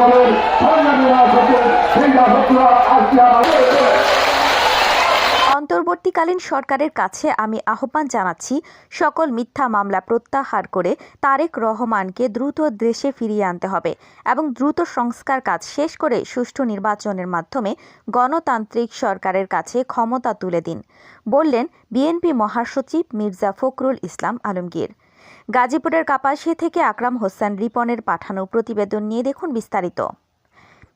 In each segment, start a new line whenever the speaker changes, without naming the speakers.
দলের
অন্তর্বর্তীকালীন সরকারের কাছে আমি আহ্বান জানাচ্ছি, সকল মিথ্যা মামলা প্রত্যাহার করে তারেক রহমানকে দ্রুত দেশে ফিরিয়ে আনতে হবে এবং দ্রুত সংস্কার কাজ শেষ করে সুষ্ঠু নির্বাচনের মাধ্যমে গণতান্ত্রিক সরকারের কাছে ক্ষমতা তুলে দিন, বললেন বিএনপি মহাসচিব মির্জা ফখরুল ইসলাম আলমগীর। গাজীপুরের কাপাসিয়া থেকে আকরাম হোসেন রিপনের পাঠানো প্রতিবেদন নিয়ে দেখুন বিস্তারিত।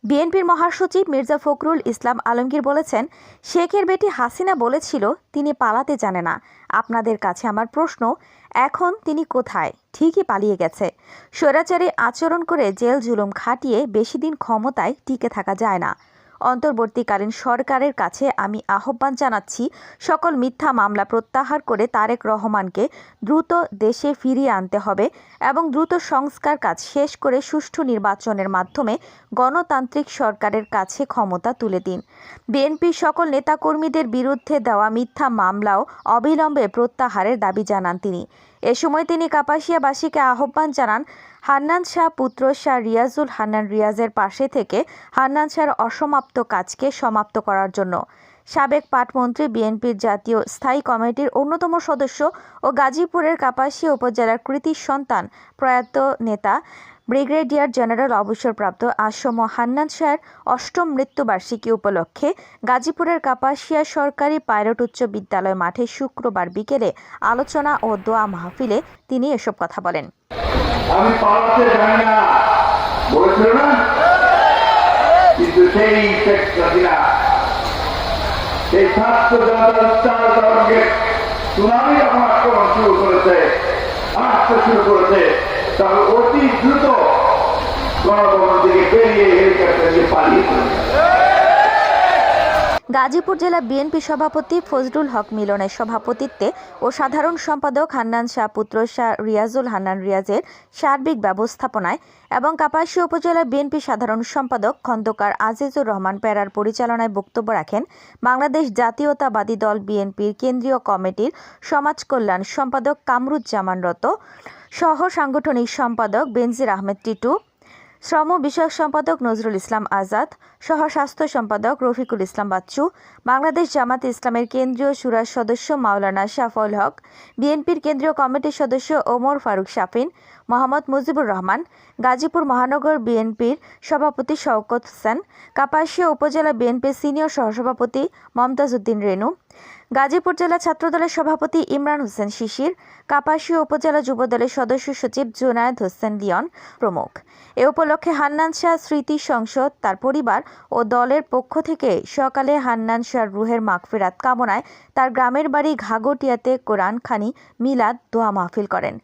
বিএনপির মহাসচিব মির্জা ফখরুল ইসলাম আলমগীর বলেছেন, শেখের বেটি হাসিনা বলেছিল, তিনি পালাতে জানে না। আপনাদের কাছে আমার প্রশ্ন, এখন তিনি কোথায়? ঠিকই পালিয়ে গেছে। স্বৈরাচারী আচরণ করে জেল জুলুম খাটিয়ে বেশি দিন ক্ষমতায় টিকে থাকা যায় না। অন্তর্বর্তীকালীন সরকারের কাছে আমি আহ্বান জানাচ্ছি, সকল মিথ্যা মামলা প্রত্যাহার করে তারেক রহমানকে দ্রুত দেশে ফিরিয়ে আনতে হবে এবং দ্রুত সংস্কার কাজ শেষ করে সুষ্ঠু নির্বাচনের মাধ্যমে গণতান্ত্রিক সরকারের কাছে ক্ষমতা তুলে দিন। বিএনপির সকল নেতাকর্মীদের বিরুদ্ধে দেওয়া মিথ্যা মামলাও অবিলম্বে প্রত্যাহারের দাবি জানান তিনি। এ সময় তিনি কাপাসিয়াবাসীকে আহ্বান জানান, হান্নান শাহ পুত্র শাহ রিয়াজুল হান্নান রিয়াজের পাশে থেকে হান্নান শাহর অসমাপ্ত কাজকে সমাপ্ত করার জন্য। সাবেক পাটমন্ত্রী বিএনপির জাতীয় স্থায়ী কমিটির অন্যতম সদস্য ও গাজীপুরের কাপাসিয়া উপজেলার কৃতি সন্তান প্রয়াত নেতা ব্রিগেডিয়ার জেনারেল অবসরপ্রাপ্ত আসম হান্নান শাহের অষ্টম মৃত্যুবার্ষিকী উপলক্ষে গাজীপুরের কাপাসিয়া সরকারি পাইলট উচ্চ বিদ্যালয় মাঠে শুক্রবার বিকেলে আলোচনা ও দোয়া মাহফিলে তিনি এসব কথা বলেন।
আমি পালাতে না। বলেছিল না? কিন্তু সেই সেই ছাত্র জনতার উত্তাল তরঙ্গে সুনামি যখন আক্রমণ শুরু করেছে, আসতে শুরু করেছে তখন অতি দ্রুত গণভবন থেকে বেরিয়ে হেলিকপ্টার দিয়ে পালিয়ে চলে।
গাজীপুর জেলা বিএনপি সভাপতি ফজলুল হক মিলনের সভাপতিত্বে ও সাধারণ সম্পাদক হান্নান শাহ পুত্র শাহ রিয়াজুল হান্নান রিয়াজের সার্বিক ব্যবস্থাপনায় এবং কাপাসী উপজেলা বিএনপি সাধারণ সম্পাদক খন্দকার আজিজুর রহমান প্যারার পরিচালনায় বক্তব্য রাখেন বাংলাদেশ জাতীয়তাবাদী দল বিএনপির কেন্দ্রীয় কমিটির সমাজ কল্যাণ সম্পাদক কামরুজ্জামান রত সহ সাংগঠনিক সম্পাদক বেনজির আহমেদ টিটু শ্রম বিষয়ক সম্পাদক নজরুল ইসলাম আজাদ, সহ স্বাস্থ্য সম্পাদক রফিকুল ইসলাম বাচ্চু, বাংলাদেশ জামাত ইসলামের কেন্দ্রীয় সুরাজ সদস্য মাওলানা শাফল হক, বিএনপির কেন্দ্রীয় কমিটির সদস্য ওমর ফারুক শাফিন, মোহাম্মদ মুজিবুর রহমান, গাজীপুর মহানগর বিএনপির সভাপতি শওকত হোসেন, কাপাসিয়া উপজেলা বিএনপির সিনিয়র সহসভাপতি মমতাজ উদ্দিন রেনু গাজীপুর জেলা ছাত্রদলের সভাপতি ইমরান হোসেন শিশির, কাপাসীয় উপজেলা যুবদলের সদস্য সচিব জুনায়েদ হোসেন লিয়ন প্রমুখ। এ উপলক্ষে হান্নান শাহ স্মৃতি সংসদ, তার পরিবার ও দলের পক্ষ থেকে সকালে হান্নান শাহ রুহের মাগফিরাত কামনায় তার গ্রামের বাড়ি ঘাগটিয়াতে কোরআন খানি মিলাদ দোয়া মাহফিল করেন।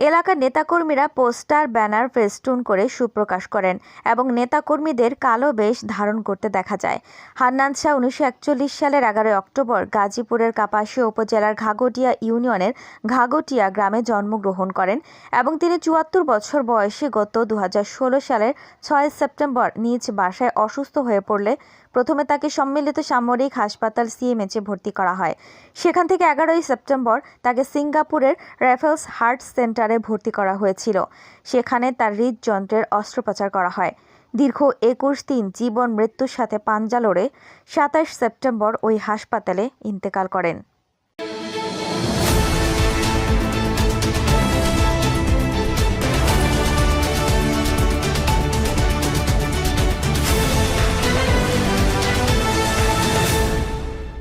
এলাকার নেতাকর্মীরা পোস্টার, ব্যানার, ফেস্টুন করে সুপ্রকাশ করেন এবং নেতাকর্মীদের কালো বেশ ধারণ করতে দেখা যায়। হান্নান শাহ উনিশশো একচল্লিশ সালের এগারোই অক্টোবর গাজীপুরের কাপাসিয়া উপজেলার ঘাগটিয়া ইউনিয়নের ঘাগটিয়া গ্রামে জন্মগ্রহণ করেন এবং তিনি চুয়াত্তর বছর বয়সে গত দু হাজার ষোলো সালের ছয় সেপ্টেম্বর নিজ বাসায় অসুস্থ হয়ে পড়লে প্রথমে তাকে সম্মিলিত সামরিক হাসপাতাল সিএমএচে ভর্তি করা হয়। সেখান থেকে এগারোই সেপ্টেম্বর তাকে সিঙ্গাপুরের রেফেলস হার্ট সেন্টারে ভর্তি করা হয়েছিল। সেখানে তার হৃদযন্ত্রের অস্ত্রোপচার করা হয়। দীর্ঘ একুশ দিন জীবন মৃত্যুর সাথে পাঞ্জা লড়ে সাতাশ সেপ্টেম্বর ওই হাসপাতালে ইন্তেকাল করেন।